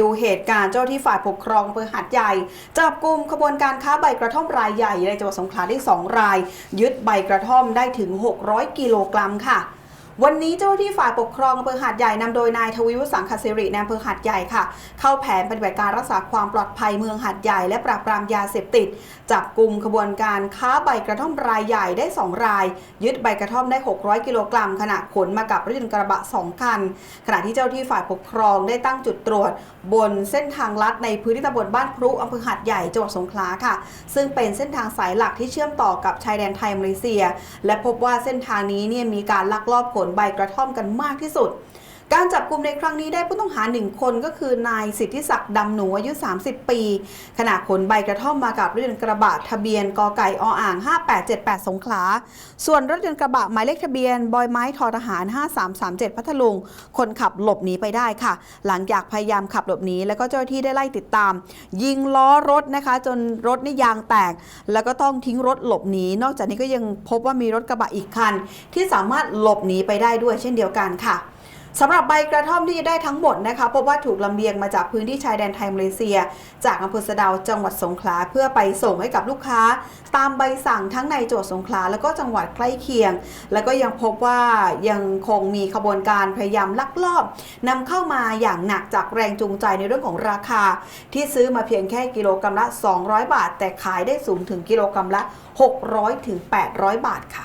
ดูเหตุการณ์เจ้าที่ฝ่ายปกครองอำเภอหัดใหญ่ จับกลุ่มขบวนการค้าใบกระท่อมรายใหญ่ในจังหวัดสงขลาได้ 2 ราย ยึดใบกระท่อมได้ถึง 600 กิโลกรัมค่ะ วันนี้เจ้าหน้าที่ฝ่ายปกครองอำเภอหาดใหญ่นำโดยนายทวีวุฒิสังคสิริในอำเภอหาดใหญ่ค่ะ เข้าแผนปฏิบัติการรักษาความปลอดภัยเมืองหาดใหญ่และปราบปรามยาเสพติด จับกลุ่มขบวนการค้าใบกระท่อมรายใหญ่ได้ 2 ราย ยึดใบกระท่อมได้ 600 กิโลกรัมขณะขนมากับรถยนต์กระบะ 2 คัน ขณะที่เจ้าที่ฝ่ายปกครองได้ตั้งจุดตรวจ บนเส้นทางลัดในพื้นที่ตำบลบ้านพรุอำเภอหาดใหญ่จังหวัดสงขลาค่ะ ซึ่งเป็นเส้นทางสายหลักที่เชื่อมต่อกับชายแดนไทยมาเลเซีย และพบว่าเส้นทางนี้เนี่ยมีการลักลอบขนใบกระท่อมกันมากที่สุด การจับกลุ่มในครั้งนี้ได้ผู้ต้องหาหนึ่งคนก็คือนายสิทธิศักดิ์ดำหนูอายุ 30 ปี ขณะขนใบกระท่อมมากับรถยนต์กระบะทะเบียนกไก่ออ่าง 5878 สงขลา ส่วนรถยนต์กระบะหมายเลขทะเบียนบอยไม้ทอทหาร 5337 พัทลุง คนขับหลบหนีไปได้ค่ะ หลังจากพยายามขับหลบหนีแล้วก็เจ้าหน้าที่ได้ไล่ติดตาม ยิงล้อรถนะคะ จนรถนี่ยางแตก แล้วก็ต้องทิ้งรถหลบหนี นอกจากนี้ก็ยังพบว่ามีรถกระบะอีกคัน ที่สามารถหลบหนีไปได้ด้วยเช่นเดียวกันค่ะ สำหรับใบกระท่อมที่จะได้ทั้งหมดนะคะพบว่าถูกลำเลียงมาจากพื้นที่ชายแดนไทยมาเลเซีย จากอำเภอสะดาวจังหวัดสงขลาเพื่อไปส่งให้กับลูกค้า ตามใบสั่งทั้งในจังหวัดสงขลาแล้วก็จังหวัดใกล้เคียง แล้วก็ยังพบว่ายังคงมีขบวนการพยายามลักลอบนำเข้ามาอย่างหนักจากแรงจูงใจในเรื่องของราคา ที่ซื้อมาเพียงแค่กิโลกรัมละ 200 บาท แต่ขายได้สูงถึงกิโลกรัมละ 600ถึง800 บาทค่ะ